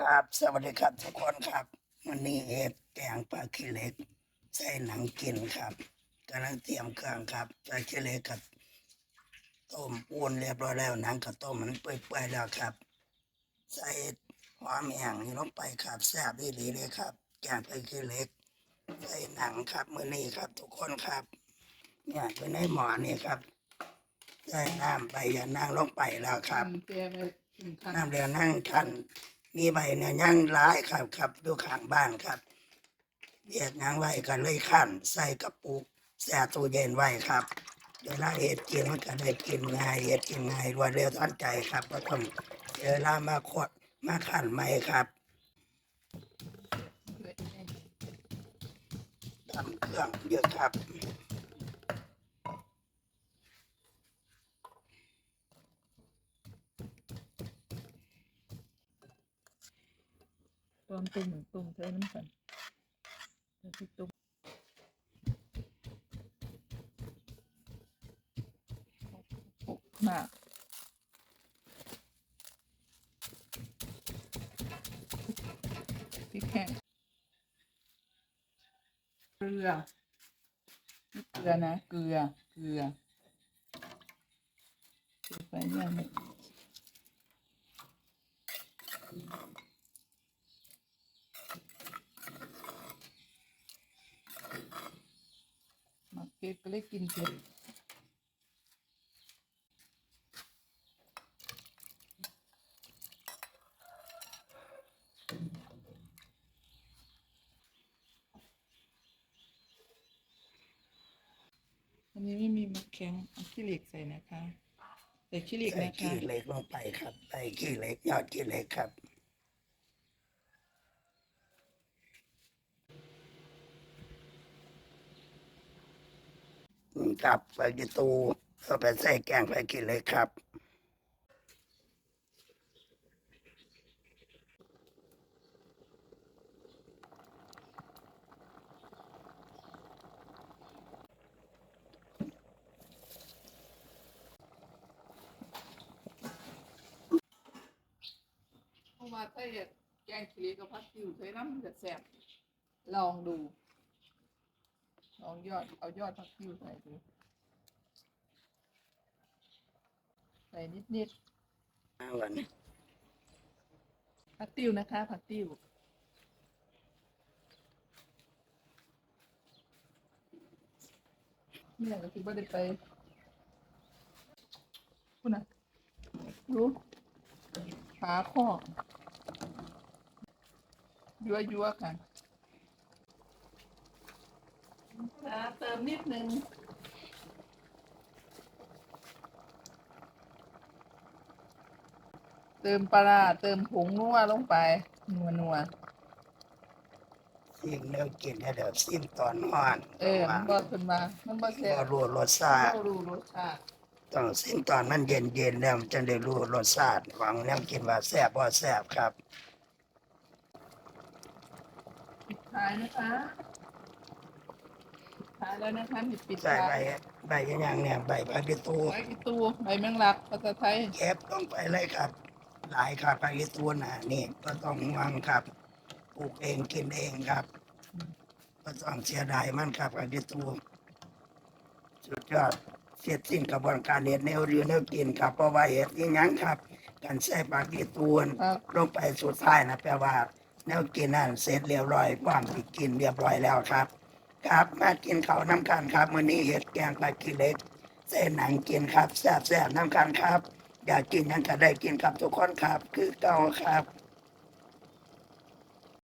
ครับ สวัสดีครับทุกคนครับวันนี้เห็ดแกงปลาขี้เหล็กใส่หนังกินครับกำลังเตรียมเครื่องครับปลาขี้เหล็กกับต้มปูนเรียบร้อยแล้วหนังกับต้มมันเปื่อยๆแล้วครับ ใส่หอมแห้งนี่ลงไปครับแซ่บดีๆเลยครับ แกงปลาขี้เหล็ก ใส่หนังครับมื้อนี้ครับ ทุกคนครับ เนี่ยเป็นในหมอนี่ครับใส่น้ำใบยานางลงไปแล้วครับแกไปถึงขั้นน้ำเรือนั่งคัน มีใบเนี่ยย่างร้ายครับครับดูข้างบ้านครับเรียกย่างไว้ก็เลยขั้นใส่กระปุกแช่ตู้เย็นไว้ครับเวลาเห็ดกินมันก็ได้กินง่ายเห็ดกินง่ายรวดเร็วทันใจครับก็ต้องเวลามาขดมาขั้นใหม่ครับทำเครื่องเยอะครับ ตอนตุ่มตุ่มใส่น้ำกันใส่พริกตุ่มมากพริกแห้งเกลือเกลือนะ เกลือ เกลือเกลือไปเนี่ยนี่ มักเผ็ดก็เลยกินเผ็ดอันนี้ไม่มีมะแข็งเอาขี้เหล็กใส่นะคะ ใส่ขี้เหล็กใส่นะคะ ขี้เหล็กลงไปครับใส่ขี้เหล็กยอดขี้เหล็กครับ นี่ครับไปกิตูเอาไปใส่แกงไปกินเลยครับเพราะว่าถ้าแกงขี้เหล็กกับผัดติ้วใส่น้ำมันจะแซ่บลองดู ลองยอด เอายอดผักติ้วใส่ดูใส่นิดเอาวันนี้ๆผักติ้วนะคะ ผักติ้วเนี่ยก็คือว่าได้ไปคุณน่ะรู้ขาข้อยัวยัวๆค่ะอ่า เติมนิดนึงเติมปลาร้าเติมผงนัวลงไป นัวนัวซิมแล้วกินให้เดี๋ยวซิมตอนอ่อนๆเออมันบอขึ้นมามันบอแซ่ก็บรู้รสชาติเรารู้รสชาติต้องซิมตอนมันเย็นเย็นๆแล้วมันจะได้รู้รสชาติของแนวกินว่าแซ่บบ่แซ่บครับปิดท้ายนะคะ ปิดท้ายแล้วนะคะมีปิดใส่ท้ายใบใบยังยังเนี่ยใบผักกิตูใบกีตูใบแมงลักภาษาไทยเก็บต้องไปเลยครับ หลายครับผักกิตูน่ะนี่ก็ต้องวางครับปลูกเองกินเองครับก็ต้องเสียดายมันครับผักกิตูสุดยอดเสร็จสิ้นกระบวนการเห็ดแนวเรียนแนวกินครับเพราะว่าเห็ดนี่ยังครับการใส่ผักกิตูนครับลงไปสุดท้ายนะแปลว่า แนวกินนั่นเสร็จเรียบร้อยความที่กินเรียบร้อยแล้วครับ ครับมากินข้าวน้ำกันครับมื้อนี้เห็ดแกงปลากิเล็กเส้นหนังกินครับแซ่บๆน้ำกันครับ อยากกินยังก็ได้กินครับทุกคนครับ คือเก่าครับ